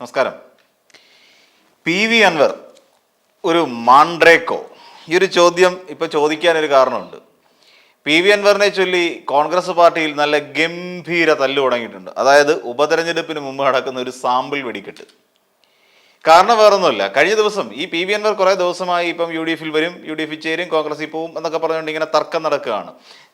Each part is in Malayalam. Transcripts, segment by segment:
നമസ്കാരം. പി വി അൻവർ ഒരു മാൻഡ്രേക്കോ ഈ ഒരു ചോദ്യം ഇപ്പൊ ചോദിക്കാനൊരു കാരണമുണ്ട്. പി വി അൻവറിനെ ചൊല്ലി കോൺഗ്രസ് പാർട്ടിയിൽ നല്ല ഗംഭീര തല്ലു തുടങ്ങിയിട്ടുണ്ട്. അതായത് ഉപതെരഞ്ഞെടുപ്പിന് മുമ്പ് നടക്കുന്ന ഒരു സാമ്പിൾ വെടിക്കെട്ട്. കാരണം വേറൊന്നുമില്ല. കഴിഞ്ഞ ദിവസം ഈ പി വി അൻവർ കുറേ ദിവസമായി ഇപ്പം യു ഡി എഫിൽ വരും യു ഡി എഫിൽ ചേരും കോൺഗ്രസിൽ പോവും എന്നൊക്കെ പറഞ്ഞുകൊണ്ട് ഇങ്ങനെ തർക്കം നടക്കുകയാണ്.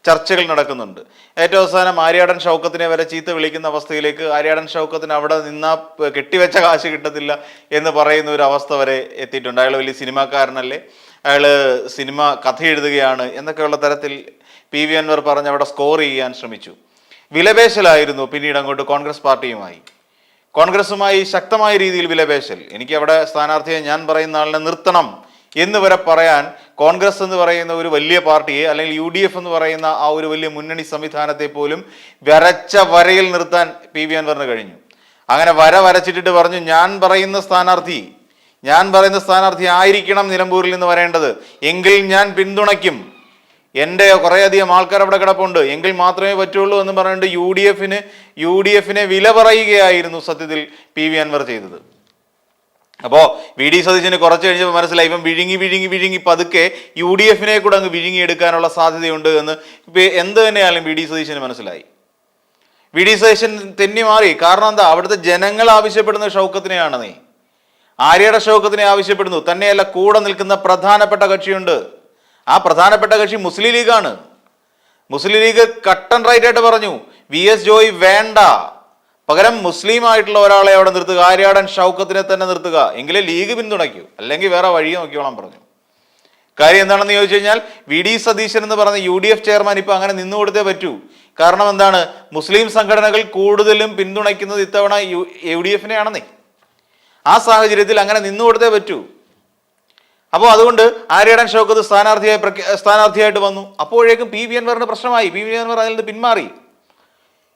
ചർച്ചകൾ നടക്കുന്നുണ്ട്. ഏറ്റവും അവസാനം ആര്യാടൻ ഷൗക്കത്തിനെ വരെ ചീത്ത വിളിക്കുന്ന അവസ്ഥയിലേക്ക് ആര്യാടൻ ഷൗക്കത്തിന് അവിടെ നിന്നാ കെട്ടിവെച്ച കാശ് കിട്ടത്തില്ല എന്ന് പറയുന്ന ഒരു അവസ്ഥ വരെ എത്തിയിട്ടുണ്ട്. അയാൾ വലിയ സിനിമാക്കാരനല്ലേ? അയാൾ സിനിമ കഥ എഴുതുകയാണ് എന്നൊക്കെയുള്ള തരത്തിൽ പി വി അൻവർ പറഞ്ഞ് അവിടെ സ്കോർ ചെയ്യാൻ ശ്രമിച്ചു. വിലപേശലായിരുന്നു പിന്നീട് അങ്ങോട്ട് കോൺഗ്രസ് പാർട്ടിയുമായി. കോൺഗ്രസുമായി ശക്തമായ രീതിയിൽ വിലപേശൽ. എനിക്ക് അവിടെ സ്ഥാനാർത്ഥിയെ ഞാൻ പറയുന്ന ആളിനെ നിർത്തണം എന്ന് വരെ പറയാൻ കോൺഗ്രസ് എന്ന് പറയുന്ന ഒരു വലിയ പാർട്ടിയെ അല്ലെങ്കിൽ യു ഡി എഫ് എന്ന് പറയുന്ന ആ ഒരു വലിയ മുന്നണി സംവിധാനത്തെ പോലും വരച്ച വരയിൽ നിർത്താൻ പി വി അൻവറിന് കഴിഞ്ഞു. അങ്ങനെ വര വരച്ചിട്ടിട്ട് പറഞ്ഞു ഞാൻ പറയുന്ന സ്ഥാനാർത്ഥി ഞാൻ പറയുന്ന സ്ഥാനാർത്ഥി ആയിരിക്കണം നിലമ്പൂരിൽ നിന്ന് വരേണ്ടത്. എങ്കിൽ ഞാൻ പിന്തുണയ്ക്കും. എന്റെ കുറേയധികം ആൾക്കാർ അവിടെ കിടപ്പുണ്ട്. എങ്കിൽ മാത്രമേ പറ്റുള്ളൂ എന്ന് പറഞ്ഞിട്ട് യു ഡി എഫിന് യു ഡി എഫിനെ വില പറയുകയായിരുന്നു സത്യത്തിൽ പി വി അൻവർ ചെയ്തത്. അപ്പോൾ വി ഡി സതീശന് കുറച്ച് കഴിഞ്ഞപ്പോൾ മനസ്സിലായി ഇവൻ വിഴുങ്ങി വിഴുങ്ങി വിഴുങ്ങി പതുക്കെ യു ഡി എഫിനെ കൂടെ അങ്ങ് വിഴുങ്ങിയെടുക്കാനുള്ള സാധ്യതയുണ്ട് എന്ന് ഇപ്പൊ എന്ത് തന്നെയാലും വി ഡി സതീശന് മനസ്സിലായി. വി ഡി സതീശൻ തെന്നി മാറി. കാരണം എന്താ? അവിടുത്തെ ജനങ്ങൾ ആവശ്യപ്പെടുന്ന ഷൗക്കത്തിനെയാണ് നീ. ആര്യയുടെ ഷൗക്കത്തിനെ ആവശ്യപ്പെടുന്നു. തന്നെയല്ല കൂടെ നിൽക്കുന്ന പ്രധാനപ്പെട്ട കക്ഷിയുണ്ട്. ആ പ്രധാനപ്പെട്ട കക്ഷി മുസ്ലിം ലീഗാണ്. മുസ്ലിം ലീഗ് കട്ടൻ റൈറ്റ് ആയിട്ട് പറഞ്ഞു വി എസ് ജോയ് വേണ്ട. പകരം മുസ്ലിം ആയിട്ടുള്ള ഒരാളെ അവിടെ നിർത്തുക ആര്യാടൻ ഷൗക്കത്തിനെ തന്നെ നിർത്തുക എങ്കിലേ ലീഗ് പിന്തുണയ്ക്കൂ. അല്ലെങ്കിൽ വേറെ വഴി നോക്കിയോളാം പറഞ്ഞു. കാര്യം എന്താണെന്ന് ചോദിച്ചു കഴിഞ്ഞാൽ വി ഡി സതീശൻ എന്ന് പറഞ്ഞ യു ഡി എഫ് ചെയർമാൻ ഇപ്പൊ അങ്ങനെ നിന്നു കൊടുത്തേ പറ്റൂ. കാരണം എന്താണ്? മുസ്ലിം സംഘടനകൾ കൂടുതലും പിന്തുണയ്ക്കുന്നത് ഇത്തവണ യു യു ഡി എഫിനെയാണെന്നേ. ആ സാഹചര്യത്തിൽ അങ്ങനെ നിന്നു കൊടുത്തേ പറ്റൂ. അപ്പോൾ അതുകൊണ്ട് ആര്യടൻ ഷൗക്കത്ത് സ്ഥാനാർത്ഥിയായി സ്ഥാനാർത്ഥിയായിട്ട് വന്നു. അപ്പോഴേക്കും പി വി അൻവറിന്റെ പ്രശ്നമായി. പി വി അൻവർ അതിൽ നിന്ന് പിന്മാറി.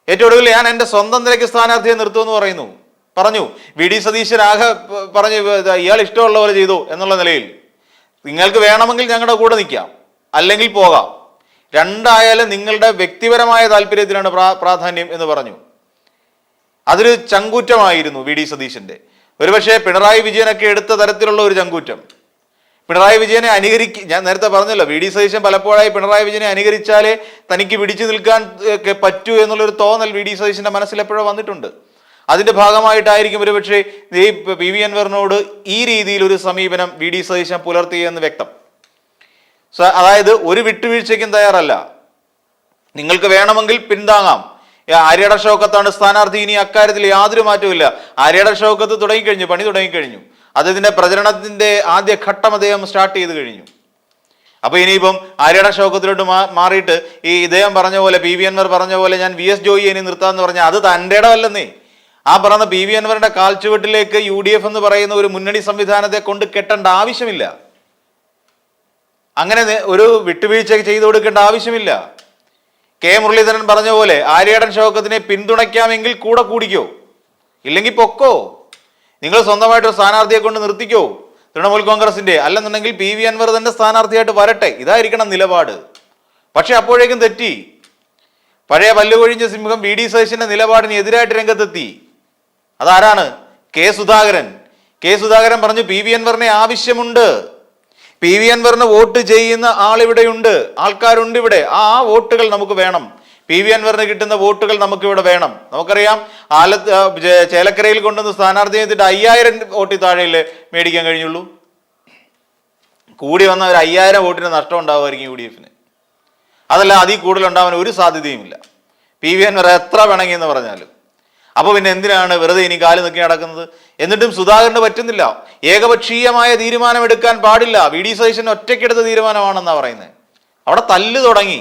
ഏറ്റവും ഒടുവിൽ ഞാൻ എന്റെ സ്വന്തം നിലയ്ക്ക് സ്ഥാനാർത്ഥിയെ നിർത്തുമെന്ന് പറയുന്നു. പറഞ്ഞു വി. ഡി. സതീശൻ ആകെ പറഞ്ഞു ഇയാൾ ഇഷ്ടമുള്ള പോലെ ചെയ്തു എന്നുള്ള നിലയിൽ. നിങ്ങൾക്ക് വേണമെങ്കിൽ ഞങ്ങളുടെ കൂടെ നിൽക്കാം. അല്ലെങ്കിൽ പോകാം. രണ്ടായാലും നിങ്ങളുടെ വ്യക്തിപരമായ താല്പര്യത്തിനാണ് പ്രാ- പ്രാധാന്യം എന്ന് പറഞ്ഞു. അതൊരു ചങ്കൂറ്റമായിരുന്നു വി. ഡി. സതീശന്റെ ഒരുപക്ഷെ പിണറായി വിജയനൊക്കെ എടുത്ത തരത്തിലുള്ള ഒരു ചങ്കൂറ്റം. പിണറായി വിജയനെ അനുകരിക്കും ഞാൻ നേരത്തെ പറഞ്ഞല്ലോ വി ഡി സതീശൻ പലപ്പോഴായി പിണറായി വിജയനെ അനുകരിച്ചാലേ തനിക്ക് പിടിച്ചു നിൽക്കാൻ പറ്റൂ എന്നുള്ളൊരു തോന്നൽ വി ഡി സതീശന്റെ മനസ്സിൽ എപ്പോഴോ വന്നിട്ടുണ്ട്. അതിന്റെ ഭാഗമായിട്ടായിരിക്കും ഒരുപക്ഷെ ഈ പി വി അൻവറിനോട് ഈ രീതിയിൽ ഒരു സമീപനം വി ഡി സതീശൻ പുലർത്തിയെന്ന് വ്യക്തം. അതായത് ഒരു വിട്ടുവീഴ്ചയ്ക്കും തയ്യാറല്ല. നിങ്ങൾക്ക് വേണമെങ്കിൽ പിന്താങ്ങാം. ആര്യട ഷൗക്കത്താണ് സ്ഥാനാർത്ഥി ഇനി അക്കാര്യത്തിൽ യാതൊരു മാറ്റവും ഇല്ല ആര്യയുടെ ഷൗക്കത്ത് തുടങ്ങിക്കഴിഞ്ഞു പണി തുടങ്ങിക്കഴിഞ്ഞു. അദ്ദേഹത്തിന്റെ പ്രചരണത്തിന്റെ ആദ്യ ഘട്ടം അദ്ദേഹം സ്റ്റാർട്ട് ചെയ്ത് കഴിഞ്ഞു. അപ്പൊ ഇനിയിപ്പം ആര്യയുടെ ശോകത്തിലോട്ട് മാ- മാറിയിട്ട് ഈ ഇദ്ദേഹം പറഞ്ഞ പോലെ പി വി അൻവർ പറഞ്ഞ പോലെ ഞാൻ വി എസ് ജോയി ഇനി നിർത്താമെന്ന് പറഞ്ഞാൽ അത് തന്റെ ഇടമല്ലെന്നേ ആ പറഞ്ഞ പി വി അൻവറിന്റെ കാൽച്ചുവട്ടിലേക്ക് യു ഡി എഫ് എന്ന് പറയുന്ന ഒരു മുന്നണി സംവിധാനത്തെ കൊണ്ട് കെട്ടേണ്ട ആവശ്യമില്ല. അങ്ങനെ ഒരു വിട്ടുവീഴ്ച ചെയ്തു കൊടുക്കേണ്ട ആവശ്യമില്ല. കെ. മുരളീധരൻ പറഞ്ഞ പോലെ ആര്യാടൻ ശോകത്തിനെ പിന്തുണയ്ക്കാമെങ്കിൽ കൂടെ കൂടിക്കോ. ഇല്ലെങ്കിൽ പൊക്കോ. നിങ്ങൾ സ്വന്തമായിട്ട് സ്ഥാനാർത്ഥിയെ കൊണ്ട് നിർത്തിക്കോ? തൃണമൂൽ കോൺഗ്രസിന്റെ. അല്ലെന്നുണ്ടെങ്കിൽ പി വി അൻവർ തന്നെ സ്ഥാനാർത്ഥിയായിട്ട് വരട്ടെ. ഇതായിരിക്കണം നിലപാട്. പക്ഷെ അപ്പോഴേക്കും തെറ്റി. പഴയ പല്ലുകൊഴിഞ്ഞ സിംഹം വി ഡി സതീശന്റെ നിലപാടിന് എതിരായിട്ട് രംഗത്തെത്തി. അതാരാണ്? കെ സുധാകരൻ. കെ സുധാകരൻ പറഞ്ഞു പി വി അൻവറിനെ ആവശ്യമുണ്ട്. പി വി അൻവറിന് വോട്ട് ചെയ്യുന്ന ആളിവിടെയുണ്ട്. ആൾക്കാരുണ്ട് ഇവിടെ ആ വോട്ടുകൾ നമുക്ക് വേണം. പി വി അൻവറിന് കിട്ടുന്ന വോട്ടുകൾ നമുക്കിവിടെ വേണം. നമുക്കറിയാം ആലത്ത് ചേലക്കരയിൽ കൊണ്ടുവന്ന് സ്ഥാനാർത്ഥി ചെയ്തിട്ട് അയ്യായിരം വോട്ടിൽ താഴെയിൽ മേടിക്കാൻ കഴിഞ്ഞുള്ളൂ. കൂടി വന്ന ഒരു അയ്യായിരം വോട്ടിന് നഷ്ടം ഉണ്ടാവുമായിരിക്കും യു ഡി എഫിന് അതല്ല അതിൽ കൂടുതൽ ഉണ്ടാവാൻ ഒരു സാധ്യതയുമില്ല. പി വി അൻവർ എത്ര എന്ന് പറഞ്ഞാലും. അപ്പോൾ പിന്നെ എന്തിനാണ് വെറുതെ ഇനി കാൽ നിൽക്കി നടക്കുന്നത്? എന്നിട്ടും സുധാകരന് പറ്റുന്നില്ല. ഏകപക്ഷീയമായ തീരുമാനം എടുക്കാൻ പാടില്ല. വി ഡി സതീശൻ ഒറ്റയ്ക്കെടുത്ത തീരുമാനമാണെന്നാണ് പറയുന്നത് അവിടെ തല്ല് തുടങ്ങി.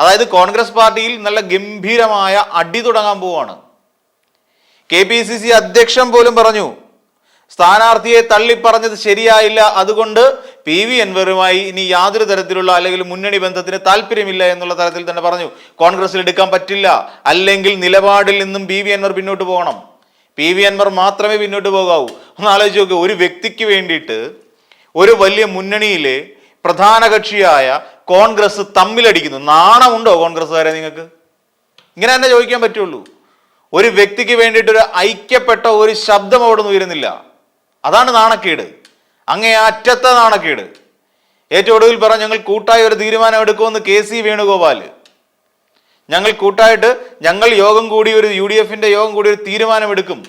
അതായത് കോൺഗ്രസ് പാർട്ടിയിൽ നല്ല ഗംഭീരമായ അടി തുടങ്ങാൻ പോവാണ്. കെ പി സി സി അധ്യക്ഷൻ പോലും പറഞ്ഞു സ്ഥാനാർത്ഥിയെ തള്ളിപ്പറഞ്ഞത് ശരിയായില്ല അതുകൊണ്ട് പി വി എൻവറുമായി ഇനി യാതൊരു തരത്തിലുള്ള അല്ലെങ്കിൽ മുന്നണി ബന്ധത്തിന് താല്പര്യമില്ല എന്നുള്ള തരത്തിൽ തന്നെ പറഞ്ഞു. കോൺഗ്രസിൽ എടുക്കാൻ പറ്റില്ല അല്ലെങ്കിൽ നിലപാടിൽ നിന്നും പി വി എൻവർ പിന്നോട്ട് പോകണം. പി വി എൻവർ മാത്രമേ പിന്നോട്ട് പോകാവൂ. ഒന്ന് ആലോചിച്ച് നോക്കുക ഒരു വ്യക്തിക്ക് വേണ്ടിയിട്ട് ഒരു വലിയ മുന്നണിയിലെ പ്രധാന കക്ഷിയായ കോൺഗ്രസ് തമ്മിലടിക്കുന്നു. നാണമുണ്ടോ കോൺഗ്രസ്സുകാരെ നിങ്ങൾക്ക്? ഇങ്ങനെ തന്നെ ചോദിക്കാൻ പറ്റുള്ളൂ. ഒരു വ്യക്തിക്ക് വേണ്ടിയിട്ട് ഒരു ഐക്യപ്പെട്ട ഒരു ശബ്ദം അവിടെ നിന്ന് ഉയരുന്നില്ല. അതാണ് നാണക്കേട്. അങ്ങേ അറ്റത്തെ നാണക്കേട്. ഏറ്റവും ഒടുവിൽ പറ ഞങ്ങൾ കൂട്ടായി ഒരു തീരുമാനം എടുക്കുമെന്ന് കെ സി വേണുഗോപാൽ ഞങ്ങൾ കൂട്ടായിട്ട് ഞങ്ങൾ യോഗം കൂടി ഒരു യു ഡി എഫിന്റെ യോഗം കൂടി ഒരു തീരുമാനം എടുക്കും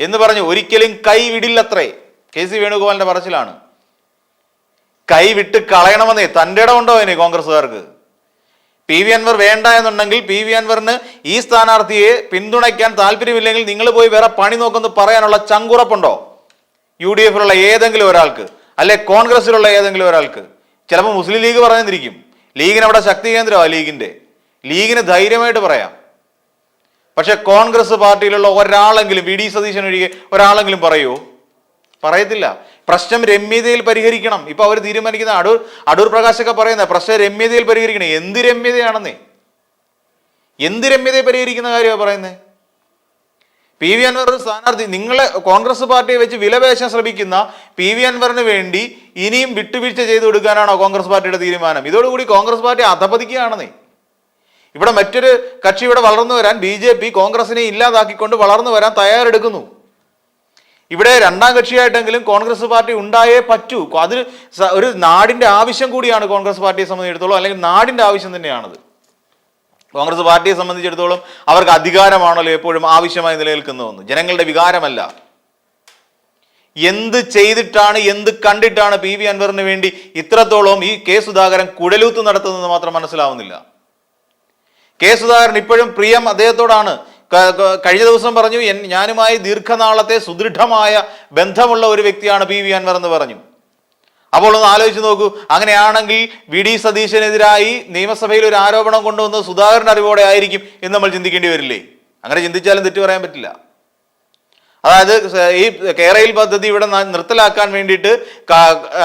എന്ന് പറഞ്ഞു ഒരിക്കലും കൈവിടില്ലത്രേ. K C വേണുഗോപാലിന്റെ പറച്ചിലാണ്. കൈ വിട്ട് കളയണമെന്നേ തന്റെ ഇടം ഉണ്ടോ അതിന് കോൺഗ്രസ്സുകാർക്ക്? പി വി അൻവർ വേണ്ട എന്നുണ്ടെങ്കിൽ പി വി അൻവറിന് ഈ സ്ഥാനാർത്ഥിയെ പിന്തുണയ്ക്കാൻ താല്പര്യമില്ലെങ്കിൽ നിങ്ങൾ പോയി വേറെ പണി നോക്കുമെന്ന് പറയാനുള്ള ചങ്കുറപ്പുണ്ടോ? യു ഡി എഫിലുള്ള ഏതെങ്കിലും ഒരാൾക്ക് അല്ലെ കോൺഗ്രസിലുള്ള ഏതെങ്കിലും ഒരാൾക്ക്. ചിലപ്പോൾ മുസ്ലിം ലീഗ് പറഞ്ഞിരിക്കും ലീഗിന് അവിടെ ശക്തി കേന്ദ്രമാണ് ലീഗിന്റെ ലീഗിന് ധൈര്യമായിട്ട് പറയാം. പക്ഷെ കോൺഗ്രസ് പാർട്ടിയിലുള്ള ഒരാളെങ്കിലും വി ഡി സതീശൻ ഒഴികെ ഒരാളെങ്കിലും പറയുമോ പറയത്തില്ല. പ്രശ്നം രമ്യതയിൽ പരിഹരിക്കണം. ഇപ്പൊ അവർ തീരുമാനിക്കുന്ന അടൂർ അടൂർ പ്രകാശൊക്കെ പറയുന്ന പ്രശ്നം രമ്യതയിൽ പരിഹരിക്കണം. എന്ത് രമ്യതയാണെന്നേ? എന്ത് രമ്യതയെ പരിഹരിക്കുന്ന കാര്യമാണ് പറയുന്നത് പി വി അൻവർ സ്ഥാനാർത്ഥി നിങ്ങളെ കോൺഗ്രസ് പാർട്ടിയെ വെച്ച് വിലപേശാൻ ശ്രമിക്കുന്ന പി വി അൻവറിന് വേണ്ടി ഇനിയും വിട്ടുവീഴ്ച ചെയ്തു കൊടുക്കാനാണോ കോൺഗ്രസ് പാർട്ടിയുടെ തീരുമാനം? ഇതോടുകൂടി കോൺഗ്രസ് പാർട്ടി അധപതിക്കുകയാണെന്നേ. ഇവിടെ മറ്റൊരു കക്ഷി ഇവിടെ വളർന്നു വരാൻ ബി കോൺഗ്രസിനെ ഇല്ലാതാക്കിക്കൊണ്ട് വളർന്നു വരാൻ തയ്യാറെടുക്കുന്നു. ഇവിടെ രണ്ടാം കക്ഷിയായിട്ടെങ്കിലും കോൺഗ്രസ് പാർട്ടി ഉണ്ടായേ പറ്റൂ. അത് ഒരു നാടിന്റെ ആവശ്യം കൂടിയാണ് കോൺഗ്രസ് പാർട്ടിയെ സംബന്ധിച്ചിടത്തോളം അല്ലെങ്കിൽ നാടിന്റെ ആവശ്യം തന്നെയാണത്. കോൺഗ്രസ് പാർട്ടിയെ സംബന്ധിച്ചിടത്തോളം അവർക്ക് അധികാരമാണല്ലോ എപ്പോഴും ആവശ്യമായി നിലനിൽക്കുന്നതെന്ന്. ജനങ്ങളുടെ വികാരമല്ല. എന്ത് ചെയ്തിട്ടാണ് എന്ത് കണ്ടിട്ടാണ് പി വി അൻവറിന് വേണ്ടി ഇത്രത്തോളം ഈ കെ സുധാകരൻ കുഴലൂത്ത് നടത്തുന്നത് മാത്രം മനസ്സിലാവുന്നില്ല. കെ സുധാകരൻ ഇപ്പോഴും പ്രിയം അദ്ദേഹത്തോടാണ്. കഴിഞ്ഞ ദിവസം പറഞ്ഞു "എൻ- ഞാനുമായി ദീർഘനാളത്തെ സുദൃഢമായ ബന്ധമുള്ള ഒരു വ്യക്തിയാണ് പി. വി. അൻവർ എന്ന് പറഞ്ഞു. അപ്പോൾ ഒന്ന് ആലോചിച്ച് നോക്കൂ. അങ്ങനെയാണെങ്കിൽ വി. ഡി. സതീശനെതിരായി നിയമസഭയിൽ ഒരു ആരോപണം കൊണ്ടുവന്ന് സുധാകരൻ അറിവോടെ ആയിരിക്കും എന്ന് നമ്മൾ ചിന്തിക്കേണ്ടി വരില്ലേ? അങ്ങനെ ചിന്തിച്ചാലും തെറ്റു പറയാൻ പറ്റില്ല. അതായത് ഈ കേരയിൽ പദ്ധതി ഇവിടെ നിർത്തലാക്കാൻ വേണ്ടിയിട്ട്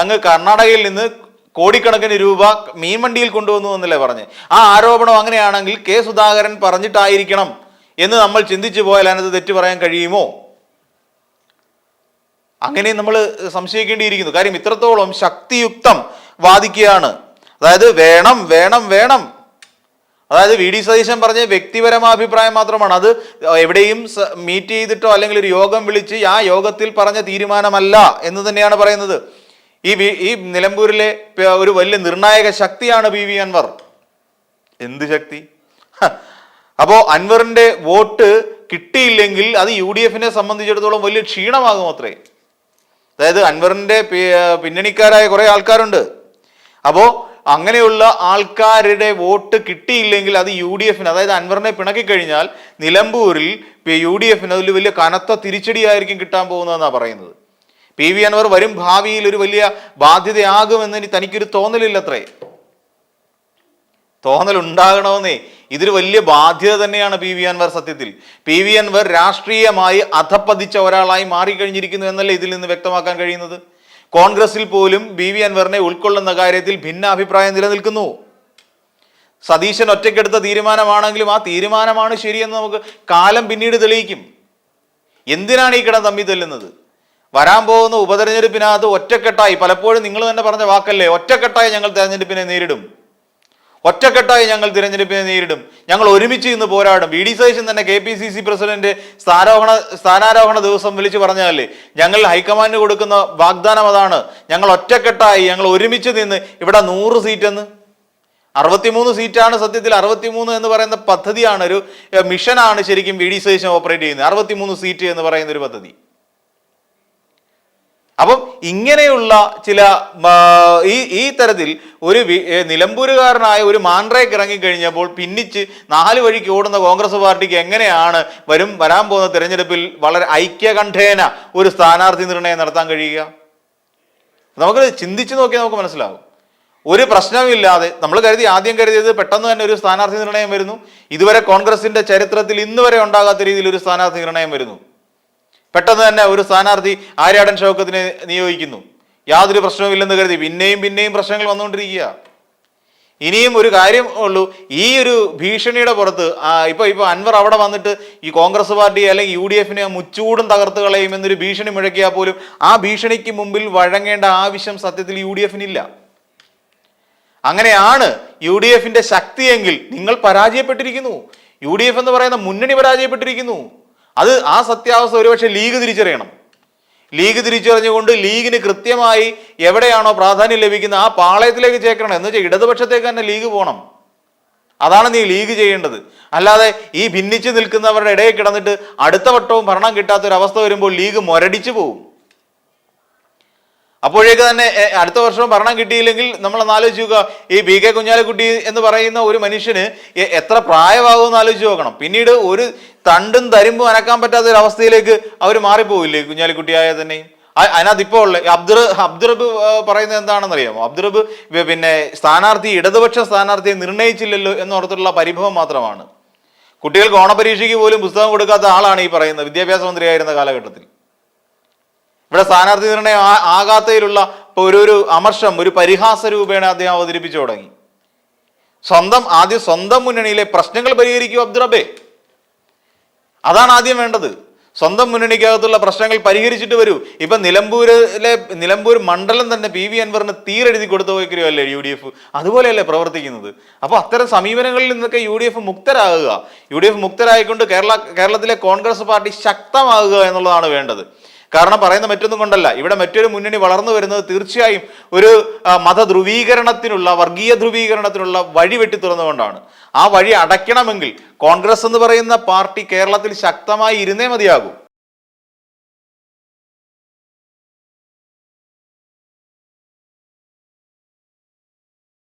അങ്ങ് കർണാടകയിൽ നിന്ന് കോടിക്കണക്കിന് രൂപ മീൻവണ്ടിയിൽ കൊണ്ടുവന്നു എന്നല്ലേ പറഞ്ഞ്. ആ ആരോപണം അങ്ങനെയാണെങ്കിൽ കെ. സുധാകരൻ പറഞ്ഞിട്ടായിരിക്കണം എന്ന് നമ്മൾ ചിന്തിച്ചു പോയാൽ അതിനകത്ത് തെറ്റ് പറയാൻ കഴിയുമോ? അങ്ങനെ നമ്മൾ സംശയിക്കേണ്ടിയിരിക്കുന്നു. കാര്യം ഇത്രത്തോളം ശക്തിയുക്തം വാദിക്കുകയാണ്. അതായത് വേണം വേണം വേണം. അതായത് വി ഡി സതീശൻ പറഞ്ഞ വ്യക്തിപരമായ അഭിപ്രായം മാത്രമാണ്. അത് എവിടെയും മീറ്റ് ചെയ്തിട്ടോ അല്ലെങ്കിൽ ഒരു യോഗം വിളിച്ച് ആ യോഗത്തിൽ പറഞ്ഞ തീരുമാനമല്ല എന്ന് തന്നെയാണ് പറയുന്നത്. ഈ ഈ നിലമ്പൂരിലെ ഒരു വലിയ നിർണായക ശക്തിയാണ് പി വി അൻവർ. എന്ത് ശക്തി? അപ്പോ അൻവറിന്റെ വോട്ട് കിട്ടിയില്ലെങ്കിൽ അത് യു ഡി എഫിനെ സംബന്ധിച്ചിടത്തോളം വലിയ ക്ഷീണമാകും അത്രേ. അതായത് അൻവറിന്റെ പിന്നണിക്കാരായ കുറെ ആൾക്കാരുണ്ട്. അപ്പോ അങ്ങനെയുള്ള ആൾക്കാരുടെ വോട്ട് കിട്ടിയില്ലെങ്കിൽ അത് യു ഡി എഫിന് അതായത് അൻവറിനെ പിണക്കി കഴിഞ്ഞാൽ നിലമ്പൂരിൽ യു ഡി എഫിന് അതിൽ വലിയ കനത്ത തിരിച്ചടിയായിരിക്കും കിട്ടാൻ പോകുന്നതെന്നാണ് പറയുന്നത്. പി വി അൻവർ വരും ഭാവിയിൽ ഒരു വലിയ ബാധ്യതയാകുമെന്ന് തനിക്കൊരു തോന്നലില്ലത്രേ. തോന്നൽ ഉണ്ടാകണമെന്നേ ഇതൊരു വലിയ ബാധ്യത തന്നെയാണ് പി വി അൻവർ സത്യത്തിൽ. പി വി അൻവർ രാഷ്ട്രീയമായി അധപ്പതിച്ച ഒരാളായി മാറിക്കഴിഞ്ഞിരിക്കുന്നു എന്നല്ലേ ഇതിൽ നിന്ന് വ്യക്തമാക്കാൻ കഴിയുന്നത്? കോൺഗ്രസിൽ പോലും ബി വി അൻവറിനെ ഉൾക്കൊള്ളുന്ന കാര്യത്തിൽ ഭിന്നാഭിപ്രായം നിലനിൽക്കുന്നു. സതീശൻ ഒറ്റയ്ക്കെടുത്ത തീരുമാനമാണെങ്കിലും ആ തീരുമാനമാണ് ശരിയെന്ന് നമുക്ക് കാലം പിന്നീട് തെളിയിക്കും. എന്തിനാണ് ഈ കിടം തമ്മി തെല്ലുന്നത്? വരാൻ പോകുന്ന ഉപതെരഞ്ഞെടുപ്പിനകത്ത് ഒറ്റക്കെട്ടായി പലപ്പോഴും നിങ്ങൾ തന്നെ പറഞ്ഞ വാക്കല്ലേ ഒറ്റക്കെട്ടായി ഞങ്ങൾ തെരഞ്ഞെടുപ്പിനെ നേരിടും. ഒറ്റക്കെട്ടായി ഞങ്ങൾ തിരഞ്ഞെടുപ്പിനെ നേരിടും. ഞങ്ങൾ ഒരുമിച്ച് ഇന്ന് പോരാടും. വി ഡി സതീശൻ തന്നെ K P C C president സ്ഥാനാരോഹണ സ്ഥാനാരോഹണ ദിവസം വിളിച്ചു പറഞ്ഞതല്ലേ? ഞങ്ങൾ ഹൈക്കമാൻഡിന് കൊടുക്കുന്ന വാഗ്ദാനം അതാണ്. ഞങ്ങൾ ഒറ്റക്കെട്ടായി ഞങ്ങൾ ഒരുമിച്ച് നിന്ന് ഇവിടെ നൂറ് സീറ്റെന്ന്. അറുപത്തിമൂന്ന് സീറ്റാണ് സത്യത്തിൽ അറുപത്തിമൂന്ന് എന്ന് പറയുന്ന പദ്ധതിയാണ് ഒരു മിഷനാണ് ശരിക്കും വി ഡി സതീശൻ ഓപ്പറേറ്റ് ചെയ്യുന്നത്. അറുപത്തിമൂന്ന് സീറ്റ് എന്ന് പറയുന്ന ഒരു പദ്ധതി. അപ്പം ഇങ്ങനെയുള്ള ചില ഈ ഈ തരത്തിൽ ഒരു നിലമ്പൂരുകാരനായ ഒരു മാൻഡ്രേക്ക് ഇറങ്ങിക്കഴിഞ്ഞപ്പോൾ പിന്നിച്ച് നാല് വഴിക്ക് ഓടുന്ന കോൺഗ്രസ് പാർട്ടിക്ക് എങ്ങനെയാണ് വരും വരാൻ പോകുന്ന തിരഞ്ഞെടുപ്പിൽ വളരെ ഐക്യകണ്ഠേന ഒരു സ്ഥാനാർത്ഥി നിർണയം നടത്താൻ കഴിയുക? നമുക്ക് ചിന്തിച്ചു നോക്കിയാൽ നമുക്ക് മനസ്സിലാവും. ഒരു പ്രശ്നമില്ലാതെ നമ്മൾ കരുതി ആദ്യം കരുതിയത് പെട്ടെന്ന് തന്നെ ഒരു സ്ഥാനാർത്ഥി നിർണയം വരുന്നു. ഇതുവരെ കോൺഗ്രസിന്റെ ചരിത്രത്തിൽ ഇന്നുവരെ ഉണ്ടാകാത്ത രീതിയിൽ ഒരു സ്ഥാനാർത്ഥി നിർണയം വരുന്നു. പെട്ടെന്ന് തന്നെ ഒരു സ്ഥാനാർത്ഥി ആര്യാടൻ ഷൗക്കത്തിനെ നിയോഗിക്കുന്നു. യാതൊരു പ്രശ്നവുമില്ലെന്ന് കരുതി പിന്നെയും പിന്നെയും പ്രശ്നങ്ങൾ വന്നുകൊണ്ടിരിക്കുക. ഇനിയും ഒരു കാര്യം ഉള്ളൂ ഈ ഒരു ഭീഷണിയുടെ പുറത്ത് ഇപ്പൊ ഇപ്പൊ അൻവർ അവിടെ വന്നിട്ട് ഈ കോൺഗ്രസ് പാർട്ടി അല്ലെങ്കിൽ യു ഡി എഫിനെ മുച്ചൂടും തകർത്ത് കളയും എന്നൊരു ഭീഷണി മുഴക്കിയാൽ പോലും ആ ഭീഷണിക്ക് മുമ്പിൽ വഴങ്ങേണ്ട ആവശ്യം സത്യത്തിൽ യു ഡി എഫിനില്ല അങ്ങനെയാണ് യു ഡി എഫിന്റെ ശക്തിയെങ്കിൽ നിങ്ങൾ പരാജയപ്പെട്ടിരിക്കുന്നു. യു ഡി എഫ് എന്ന് പറയുന്ന മുന്നണി പരാജയപ്പെട്ടിരിക്കുന്നു. അത് ആ സത്യാവസ്ഥ ഒരുപക്ഷെ ലീഗ് തിരിച്ചറിയണം. ലീഗ് തിരിച്ചറിഞ്ഞുകൊണ്ട് ലീഗിന് കൃത്യമായി എവിടെയാണോ പ്രാധാന്യം ലഭിക്കുന്നത് ആ പാളയത്തിലേക്ക് ചേക്കണം എന്ന് വെച്ചാൽ ഇടതുപക്ഷത്തേക്ക് തന്നെ ലീഗ് പോകണം അതാണ് നീ ലീഗ് ചെയ്യേണ്ടത്. അല്ലാതെ ഈ ഭിന്നിച്ച് നിൽക്കുന്നവരുടെ ഇടയിൽ കിടന്നിട്ട് അടുത്ത വട്ടവും ഭരണം കിട്ടാത്ത ഒരു അവസ്ഥ വരുമ്പോൾ ലീഗ് മൊരടിച്ചു പോകും അപ്പോഴേക്ക് തന്നെ അടുത്ത വർഷം ഭരണം കിട്ടിയില്ലെങ്കിൽ നമ്മൾ ആലോചിച്ച് നോക്കുക. ഈ ബി കെ കുഞ്ഞാലിക്കുട്ടി എന്ന് പറയുന്ന ഒരു മനുഷ്യന് എത്ര പ്രായമാകുമെന്ന് ആലോചിച്ച് നോക്കണം. പിന്നീട് ഒരു തണ്ടും തരുമ്പും അനക്കാൻ പറ്റാത്ത ഒരു അവസ്ഥയിലേക്ക് അവർ മാറിപ്പോവില്ലേ കുഞ്ഞാലിക്കുട്ടിയായ തന്നെയും അ- അതിനകത്ത് ഇപ്പോൾ ഉള്ള അബ്ദുർ അബ്ദുറബ് പറയുന്നത് എന്താണെന്ന് അറിയാമോ അബ്ദുറബ് പിന്നെ സ്ഥാനാർത്ഥി ഇടതുപക്ഷ സ്ഥാനാർത്ഥിയെ നിർണയിച്ചില്ലല്ലോ എന്നോർത്തുള്ള പരിഭവം മാത്രമാണ്. കുട്ടികൾക്ക് ഓണപരീക്ഷയ്ക്ക് പോലും പുസ്തകം കൊടുക്കാത്ത ആളാണ് ഈ പറയുന്നത് വിദ്യാഭ്യാസ മന്ത്രിയായിരുന്ന കാലഘട്ടത്തിൽ. ഇവിടെ സ്ഥാനാർത്ഥി നിർണയം ആ- ആകാത്തതിലുള്ള ഒരു ഒരു അമർഷം ഒരു പരിഹാസ രൂപേണ അദ്ദേഹം അവതരിപ്പിച്ചു തുടങ്ങി. സ്വന്തം ആദ്യം സ്വന്തം മുന്നണിയിലെ പ്രശ്നങ്ങൾ പരിഹരിക്കൂ അബ്ദുറബേ അതാണ് ആദ്യം വേണ്ടത്. സ്വന്തം മുന്നണിക്കകത്തുള്ള പ്രശ്നങ്ങൾ പരിഹരിച്ചിട്ട് വരൂ. ഇപ്പം നിലമ്പൂരിലെ നിലമ്പൂർ മണ്ഡലം തന്നെ പി വി അൻവറിന് തീരെഴുതി കൊടുത്തു പോയിക്കരുമല്ലേ യു ഡി എഫ് അതുപോലെയല്ലേ പ്രവർത്തിക്കുന്നത്. അപ്പോൾ അത്തരം സമീപനങ്ങളിൽ നിന്നൊക്കെ യു ഡി എഫ് മുക്തരാകുക. യു ഡി എഫ് മുക്തരായിക്കൊണ്ട് കേരള കേരളത്തിലെ കോൺഗ്രസ് പാർട്ടി ശക്തമാകുക എന്നുള്ളതാണ് വേണ്ടത്. കാരണം പറയുന്ന മറ്റൊന്നും കൊണ്ടല്ല. ഇവിടെ മറ്റൊരു മുന്നണി വളർന്നു വരുന്നത് തീർച്ചയായും ഒരു മത ധ്രുവീകരണത്തിനുള്ള വർഗീയ ധ്രുവീകരണത്തിനുള്ള വഴി വെട്ടി തുറന്നുകൊണ്ടാണ് ആ വഴി അടയ്ക്കണമെങ്കിൽ കോൺഗ്രസ് എന്ന് പറയുന്ന പാർട്ടി കേരളത്തിൽ ശക്തമായി ഇരുന്നേ മതിയാകൂ.